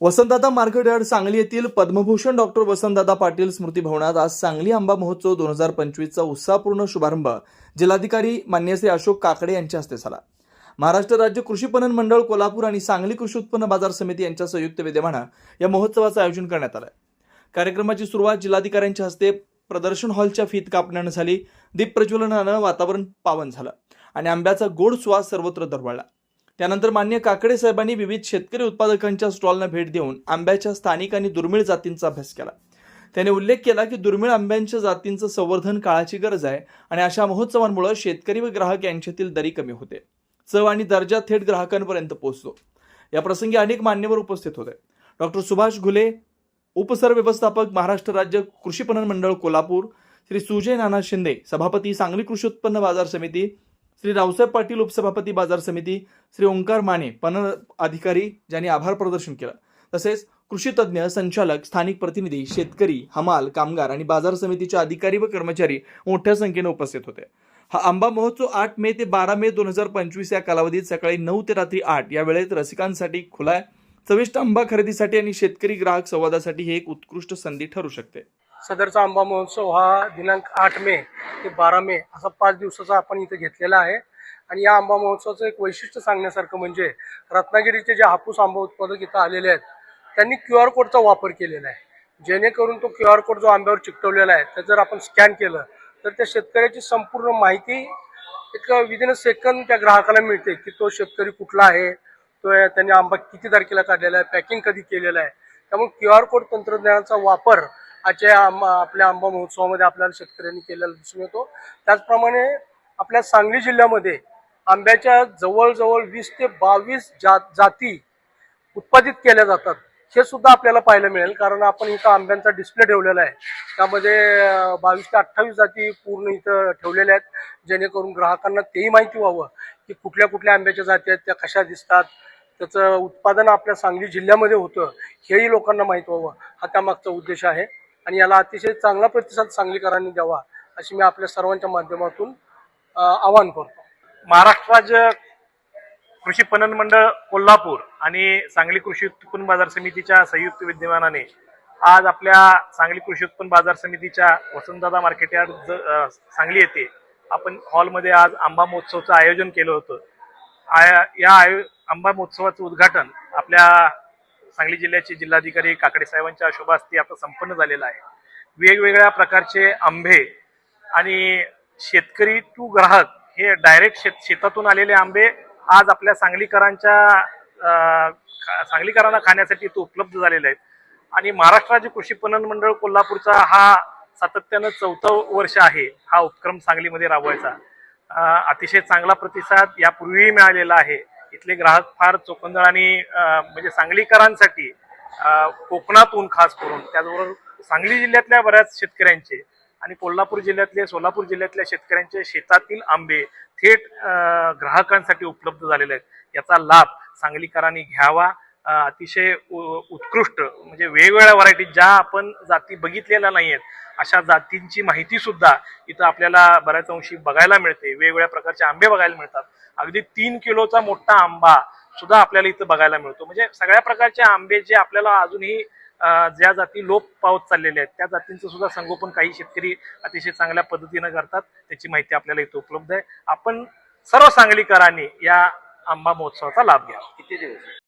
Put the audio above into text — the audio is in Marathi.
वसंतदादा मार्केट यार्ड सांगली येथील पद्मभूषण डॉक्टर वसंतदादा पाटील स्मृती भवनात आज सांगली आंबा महोत्सव दोन हजार पंचवीसचा उत्साहपूर्ण शुभारंभ. जिल्हाधिकारी मान्य श्री अशोक काकडे यांच्या हस्ते झाला. महाराष्ट्र राज्य कृषी पणन मंडळ कोल्हापूर आणि सांगली कृषी उत्पन्न बाजार समिती यांच्या संयुक्त विद्यमानं या महोत्सवाचं आयोजन करण्यात आलं. कार्यक्रमाची सुरुवात जिल्हाधिकाऱ्यांच्या हस्ते प्रदर्शन हॉलच्या फीत कापण्यानं झाली. दीप प्रज्वलनानं वातावरण पावन झालं आणि आंब्याचा गोड स्वास सर्वत्र दरवळला. त्यानंतर मान्य काकडे साहेबांनी विविध शेतकरी उत्पादकांच्या स्टॉलना भेट देऊन आंब्याच्या स्थानिक आणि दुर्मिळ जातींचा अभ्यास केला. त्याने उल्लेख केला की दुर्मिळ आंब्यांच्या जातींचं संवर्धन काळाची गरज आहे आणि अशा महोत्सवांमुळे शेतकरी व ग्राहक यांच्यातील दरी कमी होते. चव आणि दर्जा थेट ग्राहकांपर्यंत पोहोचतो. या प्रसंगी अनेक मान्यवर उपस्थित होते. डॉक्टर सुभाष घुले उपसर व्यवस्थापक महाराष्ट्र राज्य कृषी पणन मंडळ कोल्हापूर श्री सुजय नाना शिंदे सभापती सांगली कृषी उत्पन्न बाजार समिती श्री रावसाहेब पाटील उपसभापती बाजार समिती श्री ओंकार माने पणन अधिकारी ज्यांनी आभार प्रदर्शन केलं. तसेच कृषी तज्ज्ञ संचालक स्थानिक प्रतिनिधी शेतकरी हमाल कामगार आणि बाजार समितीचे अधिकारी व कर्मचारी मोठ्या संख्येने उपस्थित होते. हा आंबा महोत्सव आठ मे ते बारा मे दोन हजार पंचवीस या कालावधीत सकाळी नऊ ते रात्री आठ या वेळेत रसिकांसाठी खुला आहे चविष्ट आंबा खरेदीसाठी आणि शेतकरी ग्राहक संवादासाठी ही एक उत्कृष्ट संधी ठरू शकते. सदरचा आंबा महोत्सव हा दिनांक आठ मे ते बारा मे असा पाच दिवसाचा आपण इथे घेतलेला आहे. आणि या आंबा महोत्सवाचं एक वैशिष्ट्य सांगण्यासारखं म्हणजे रत्नागिरीचे जे हापूस आंबा उत्पादक इथं आलेले आहेत त्यांनी क्यू आर कोडचा वापर केलेला आहे. जेणेकरून तो क्यू आर कोड जो आंब्यावर चिकटवलेला आहे त्या जर आपण स्कॅन केलं तर त्या शेतकऱ्याची संपूर्ण माहिती एक विदिन अ सेकंद त्या ग्राहकाला मिळते की तो शेतकरी कुठला आहे तो त्यांनी आंबा किती तारखेला काढलेला आहे पॅकिंग कधी केलेलं आहे. त्यामुळे क्यू आर कोड तंत्रज्ञानाचा वापर आजच्या आंबा आपल्या आंबा महोत्सवामध्ये आपल्याला शेतकऱ्यांनी केलेला दिसून येतो. त्याचप्रमाणे आपल्या सांगली जिल्ह्यामध्ये आंब्याच्या जवळजवळ वीस ते बावीस जात जाती उत्पादित केल्या जातात. हे सुद्धा आपल्याला पाहायला मिळेल कारण आपण इथं आंब्यांचा डिस्प्ले ठेवलेला आहे. त्यामध्ये बावीस ते अठ्ठावीस जाती पूर्ण इथं ठेवलेल्या आहेत जेणेकरून ग्राहकांना तेही माहिती व्हावं की कुठल्या कुठल्या आंब्याच्या जाती आहेत त्या कशा दिसतात त्याचं उत्पादन आपल्या सांगली जिल्ह्यामध्ये होतं हेही लोकांना माहीत व्हावं. हा त्यामागचा उद्देश आहे. आणि याला अतिशय चांगला प्रतिसाद सांगलीकरांनी द्यावा अशी मी आपल्या सर्वांच्या माध्यमातून आवाहन करतो. महाराष्ट्र राज्य कृषी पणन मंडळ कोल्हापूर आणि सांगली कृषी उत्पन्न बाजार समितीच्या संयुक्त विद्यमानाने आज आपल्या सांगली कृषी उत्पन्न बाजार समितीच्या वसंतदादा मार्केट यार्ड ज- सांगली येथे आपण हॉलमध्ये आज आंबा महोत्सवचं आयोजन केलं होतं. आया या आयो आंबा महोत्सवाचं उद्घाटन आपल्या सांगली जिल्ह्याचे जिल्हाधिकारी काकडे साहेबांच्या शुभास्ती आता संपन्न झालेलं आहे. वेगवेगळ्या प्रकारचे आंबे आणि शेतकरी टू ग्राहक हे डायरेक्ट शेत शेतातून आलेले आंबे आज आपल्या सांगलीकरांच्या खा- सांगलीकरांना खाण्यासाठी तो उपलब्ध झालेले आहेत. आणि महाराष्ट्र राज्य कृषी पणन मंडळ कोल्हापूरचा हा सातत्यानं चौथं वर्ष आहे हा उपक्रम सांगलीमध्ये राबवायचा. अतिशय चांगला प्रतिसाद यापूर्वीही मिळालेला आहे. इथले ग्राहक फार चोखंदळ आणि म्हणजे सांगलीकरांसाठी कोकणातून खास करून त्याचबरोबर सांगली जिल्ह्यातल्या बऱ्याच शेतकऱ्यांचे आणि कोल्हापूर जिल्ह्यातले सोलापूर जिल्ह्यातल्या शेतकऱ्यांचे शेतातील आंबे थेट ग्राहकांसाठी उपलब्ध झालेले आहेत. याचा लाभ सांगलीकरांनी घ्यावा अतिशय उ- उत्कृष्ट म्हणजे वेगवेगळ्या व्हरायटी ज्या आपण जाती बघितलेल्या नाही आहेत अशा जातींची माहिती सुद्धा इथं आपल्याला बऱ्याच अंशी बघायला मिळते. वेगवेगळ्या प्रकारचे आंबे बघायला मिळतात. अगदी तीन किलोचा मोठा आंबा सुद्धा आपल्याला इथं बघायला मिळतो. म्हणजे सगळ्या प्रकारचे आंबे जे आपल्याला अजूनही ज्या जाती लोप पावत चाललेल्या आहेत त्या जातींचं सुद्धा संगोपन काही शेतकरी अतिशय चांगल्या पद्धतीनं करतात. त्याची माहिती आपल्याला इथं उपलब्ध आहे. आपण सर्व सांगलीकरांनी या आंबा महोत्सवाचा लाभ घ्यावा. किती दिवस?